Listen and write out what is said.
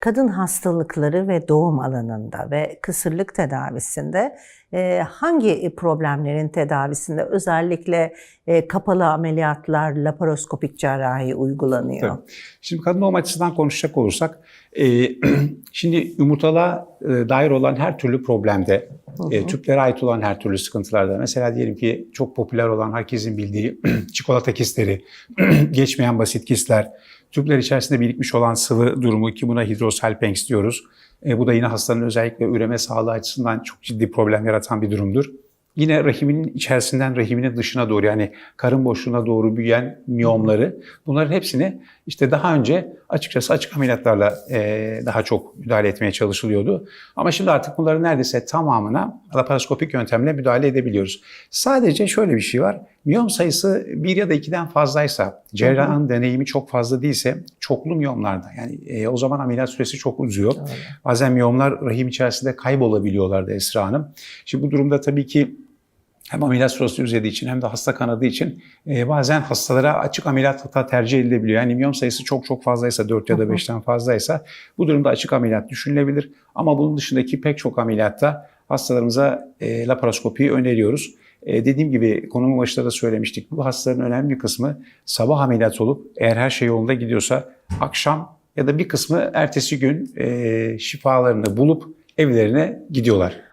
kadın hastalıkları ve doğum alanında ve kısırlık tedavisinde e, hangi problemlerin tedavisinde özellikle e, kapalı ameliyatlar, laparoskopik cerrahi uygulanıyor? Tabii. Şimdi kadın doğum açısından konuşacak olursak, e, şimdi yumurtalığa e, dair olan her türlü problemde, e, tüplere ait olan her türlü sıkıntılarda, mesela diyelim ki çok popüler olan herkesin bildiği çikolata kistleri, geçmeyen basit kistler, tüpler içerisinde birikmiş olan sıvı durumu ki buna hidrosalpinx diyoruz. E, bu da yine hastanın özellikle üreme sağlığı açısından çok ciddi problem yaratan bir durumdur. Yine rahiminin içerisinden rahiminin dışına doğru yani karın boşluğuna doğru büyüyen miyomları bunların hepsini işte daha önce açıkçası açık ameliyatlarla e, daha çok müdahale etmeye çalışılıyordu. Ama şimdi artık bunların neredeyse tamamına laparoskopik yöntemle müdahale edebiliyoruz. Sadece şöyle bir şey var. Miyom sayısı bir ya da ikiden fazlaysa, cerrahın deneyimi çok fazla değilse çoklu miyomlarda yani e, o zaman ameliyat süresi çok uzuyor. Doğru. Bazen miyomlar rahim içerisinde kaybolabiliyorlardı Esra Hanım. Şimdi bu durumda tabii ki hem ameliyat sırası uzadığı için hem de hasta kanadığı için e, bazen hastalara açık ameliyat hatta tercih edilebiliyor. Yani miyom sayısı çok çok fazlaysa 4 ya da 5'ten fazlaysa bu durumda açık ameliyat düşünülebilir. Ama bunun dışındaki pek çok ameliyatta hastalarımıza e, laparoskopiyi öneriyoruz. E, dediğim gibi konumun başında da söylemiştik. Bu hastaların önemli bir kısmı sabah ameliyat olup eğer her şey yolunda gidiyorsa akşam ya da bir kısmı ertesi gün e, şifalarını bulup evlerine gidiyorlar.